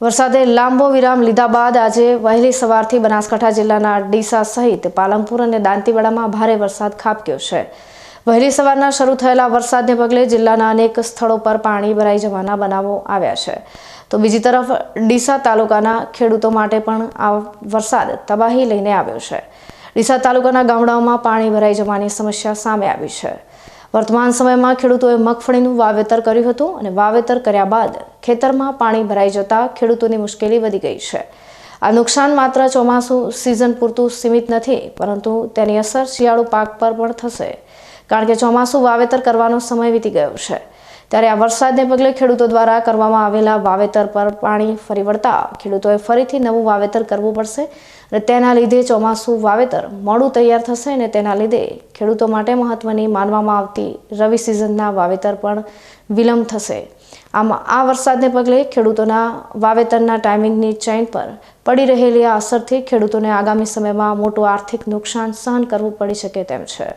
વરસાદે લાંબો વિરામ લીધા બાદ આજે વહેલી સવારથી બનાસકાંઠા જિલ્લાના ડીસા સહિત પાલનપુર અને દાંતીવાડામાં ભારે વરસાદ ખાબક્યો છે. વહેલી સવારના શરૂ થયેલા વરસાદને પગલે જિલ્લાના અનેક સ્થળો પર પાણી ભરાઈ જવાના બનાવો આવ્યા છે. તો બીજી તરફ ડીસા તાલુકાના ખેડૂતો માટે પણ આ વરસાદ તબાહી લઈને આવ્યો છે. ડીસા તાલુકાના ગામડાઓમાં પાણી ભરાઈ જવાની સમસ્યા સામે આવી છે. વર્તમાન સમયમાં ખેડૂતોએ મગફળીનું વાવેતર કર્યું હતું અને વાવેતર કર્યા બાદ ખેતરમાં પાણી ભરાઈ જતા ખેડૂતોની મુશ્કેલી વધી ગઈ છે. આ નુકસાન માત્ર ચોમાસું સિઝન પૂરતું સીમિત નથી, પરંતુ તેની અસર શિયાળુ પાક પર પણ થશે. કારણ કે ચોમાસું વાવેતર કરવાનો સમય વીતી ગયો છે. ત્યારે આ વરસાદને પગલે ખેડૂતો દ્વારા કરવામાં આવેલા વાવેતર પર પાણી ફરી વળતા ખેડૂતોએ ફરીથી નવું વાવેતર કરવું પડશે અને તેના લીધે ચોમાસું વાવેતર મોડું તૈયાર થશે અને તેના લીધે ખેડૂતો માટે મહત્વની માનવામાં આવતી રવિ સિઝનના વાવેતર પણ વિલંબ થશે. આમ આ વરસાદને પગલે ખેડૂતોના વાવેતરના ટાઈમિંગની ચેઇન પર પડી રહેલી આ અસરથી ખેડૂતોને આગામી સમયમાં મોટું આર્થિક નુકસાન સહન કરવું પડી શકે તેમ છે.